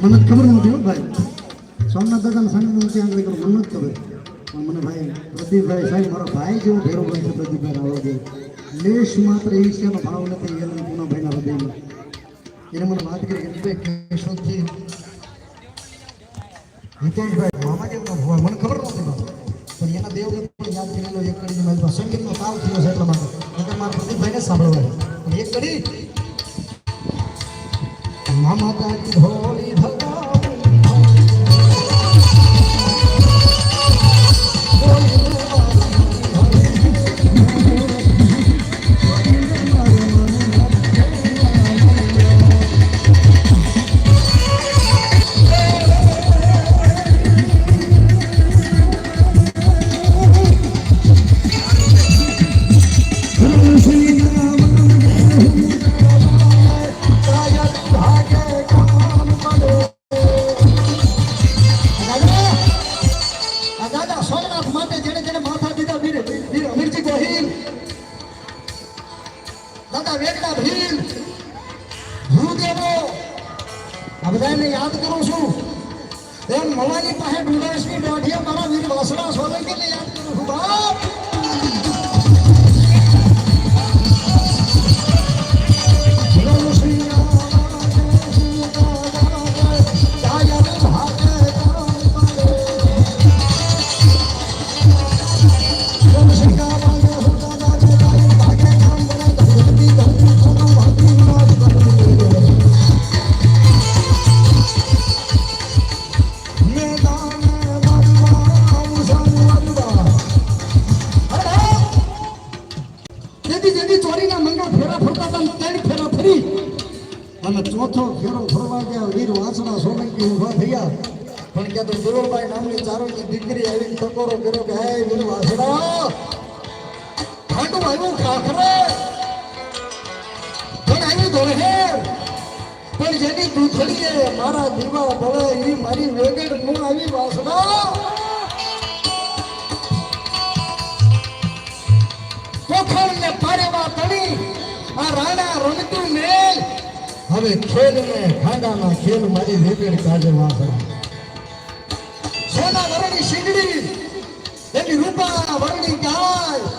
મને ખબર નથી હો ભાઈ સોમનાથ દાદાને સંગીત નથી આગળ મને ખબર પણ મને ભાઈ પ્રદીપભાઈ સાહેબ મારો ભાઈ જેવો ભેરો ભાઈ છે પ્રદીપભાઈ રાવળભાઈ લેશ માત્ર એશિયાનો ભાવ નથી એલન પૂનાભાઈના હૃદયમાં એને મને વાત કરી કે કેશોદજી હિતેશભાઈ મહાદેવનો ભવા મને ખબર નથી પણ એના દેવને પણ યાદ કરેલો એક કડીની મહેલમાં સંગીતનો તાવ થયો છે એટલા માટે નકર મારા પ્રદીપભાઈને સાંભળવા એક કડી મામા કાકી વેગડા ભીલ. ભૂદેવો આ બધાને યાદ કરું છું. એમ મવાની પાસે ડુડાસની દોઢીએ મારા વીર વાસણા સોલંકીને યાદ કરું છું. બાપ! અને ચોથો ફેરો ફરવા ગયા, વીર વાસણા સોલંકી ઊભા થયા. પણ કે તો ગુરુભાઈ નામની ચારોની દીકરી આવી ટકોરો કર્યો કે, હે વીર વાસણા ખાટું આવ્યું ખાખરે પણ આવ્યું ધોળહેર પણ જેની દૂધડીએ મારા દીવા ભળે એ મારી વેગડ હું આવી વાસણા. આ રાણા રમતું મેલ. હવે ખેલ ને ખાંડાના ખેલ મારી રેપેડ કાજે વાસણા સોના વરણી શીંગડી, એની રૂપા વરણી ગાય.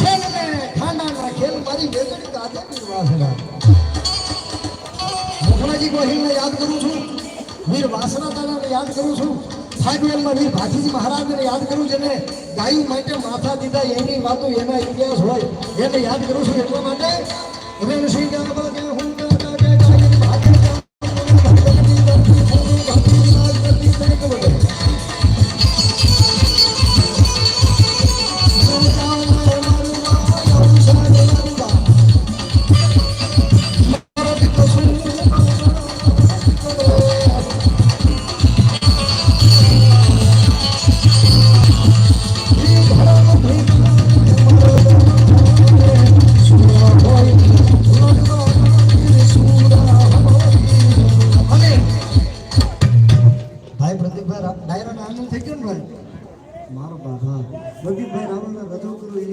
ખેલ ને ખાંડાના ખેલ મારી વેગડ કાજે વાસણા મોખલાજી ગોહિલને યાદ કરું છું. વીર વાસણા દાદાને યાદ કરું છું. ફાગવેલમાં વીર મહારાજને યાદ કરું જેને ગાયું માટે માથા દીધા, એની વાતો એના ઇતિહાસ હોય. એને યાદ કરું છું એટલા માટે. રેણસિંહ ગાવા કે હું વલ્લભભાઈ ડાયરો નાનું થઈ ગયો ને ભાઈ? મારો બાબા વલ્લભભાઈ રાવલને રજૂ કરું એ